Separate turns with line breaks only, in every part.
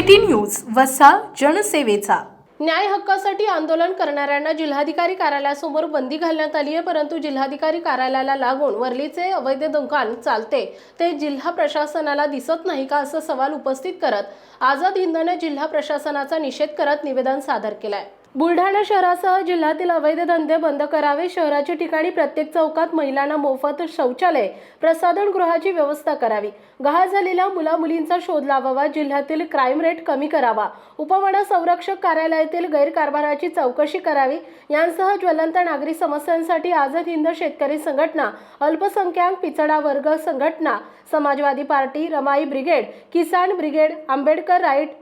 City news वसा जनसेवेचा.
न्याय हक्कासाठी आंदोलन करणाऱ्यांना जिल्हाधिकारी कार्यालयासमोर बंदी घालण्यात आली आहे परंतु जिल्हाधिकारी कार्यालयाला लागून वरलीचे अवैध दुकान चालते. ते जिल्हा प्रशासनाला दिसत नाही का असा सवाल उपस्थित करत आझाद हिंदने जिल्हा प्रशासनाचा निषेध करत निवेदन सादर केलं आहे बुलढाणा शहरासह जिल्ह्यातील अवैध धंदे बंद करावे शहराच्या ठिकाणी प्रत्येक चौकात महिलांना मोफत शौचालय प्रसाधन गृहाची व्यवस्था करावी. गहाळ झालेल्या मुला मुलींचा शोध लावावा जिल्ह्यातील क्राईम रेट कमी करावा. उपवन संरक्षक कार्यालयातील गैरकारभाराची चौकशी करावी. यांसह ज्वलंत नागरी समस्यांसाठी आझाद हिंद शेतकरी संघटना अल्पसंख्याक पिछडा वर्ग संघटना Samajwadi party Ramai brigade Kisan brigade Ambedkar right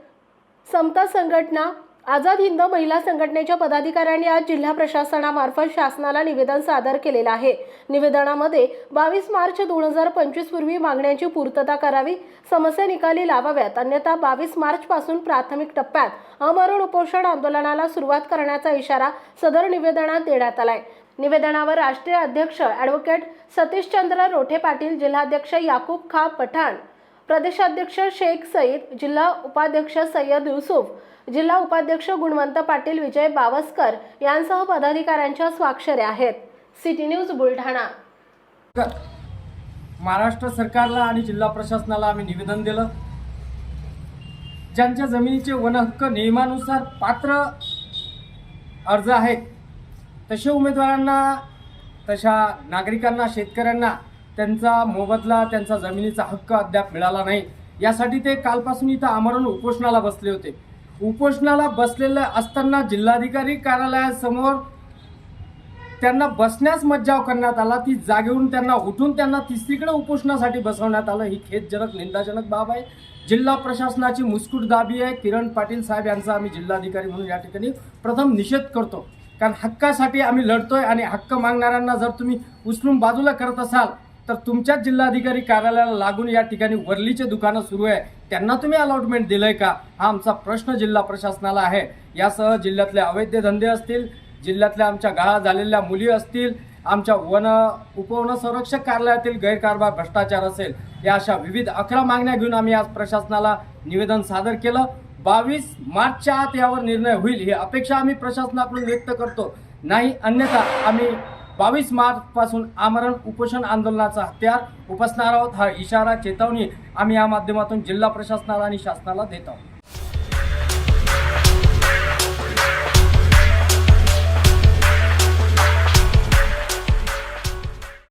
समता संघटना आझाद हिंद महिला संघटनेच्या पदाधिकाऱ्यांनी आज जिल्हा प्रशासनामार्फत शासनाला निवेदन सादर केलेलं आहे. निवेदनामध्ये बावीस मार्च दोन हजार पंचवीस पूर्वी मागण्यांची पूर्तता करावी समस्या निकाली लावाव्यात अन्यथा बावीस मार्च पासून प्राथमिक टप्प्यात अमरण उपोषण आंदोलनाला सुरुवात करण्याचा इशारा सदर निवेदनात देण्यात आलाय. निवेदनावर राष्ट्रीय अध्यक्ष ॲडव्होकेट सतीशचंद्र रोठे पाटील जिल्हाध्यक्ष याकूब खा पठाण प्रदेशाध्यक्ष शेख सईद जिल्हा उपाध्यक्ष सय्यद युसुफ जिल्हा उपाध्यक्ष गुणवंत पाटील विजय बावस्कर यांसह पदाधिकाऱ्यांच्या स्वाक्षऱ्या आहेत. City news Buldhana.
महाराष्ट्र सरकारला आणि जिल्हा प्रशासनाला आम्ही निवेदन दिलं. ज्यांच्या जमिनीचे वनहक्क नियमानुसार पात्र अर्ज आहेत तसे उमेदवारांना तशा नागरिकांना शेतकऱ्यांना त्यांचा मोबदला त्यांचा जमिनीचा हक्क अद्याप मिळाला नाही. यासाठी ते कालपासून इथं आमरण उपोषणाला बसले होते. उपोषणाला बसलेले असताना जिल्हाधिकारी कार्यालयासमोर त्यांना बसण्यास मज्जाव करण्यात आला. ती जागेवरून त्यांना उठून त्यांना तिसरीकडे उपोषणासाठी बसवण्यात आलं. ही खेदजनक निंदाजनक बाब आहे. जिल्हा प्रशासनाची मुस्कुट दाबी आहे. किरण पाटील साहेब यांचा आम्ही जिल्हाधिकारी म्हणून या ठिकाणी प्रथम निषेध करतो. कारण हक्कासाठी आम्ही लढतोय आणि हक्क मागणाऱ्यांना जर तुम्ही उचलून बाजूला करत असाल तर तुमच्याच जिल्हाधिकारी कार्यालयाला लागून या ठिकाणी वरलीचे दुकानं सुरू आहे. त्यांना तुम्ही अलॉटमेंट दिलंय का? हा आमचा प्रश्न जिल्हा प्रशासनाला आहे. यासह जिल्ह्यातले अवैध धंदे असतील जिल्ह्यातल्या आमच्या गाळा झालेल्या मुली असतील आमच्या वन उपवन संरक्षक कार्यालयातील गैरकारभार भ्रष्टाचार असेल या अशा विविध अकरा मागण्या घेऊन आम्ही आज प्रशासनाला निवेदन सादर केलं. बावीस मार्चच्या आत यावर निर्णय होईल ही अपेक्षा आम्ही प्रशासनाकडून व्यक्त करतो. नाही अन्यथा आम्ही बावीस मार्च पासून आमरण उपोषण आंदोलनाचा हत्यार उपसणार आहोत हा इशारा चेतावणी आम्ही या माध्यमातून जिल्हा प्रशासनाला आणि शासनाला देत आहोत.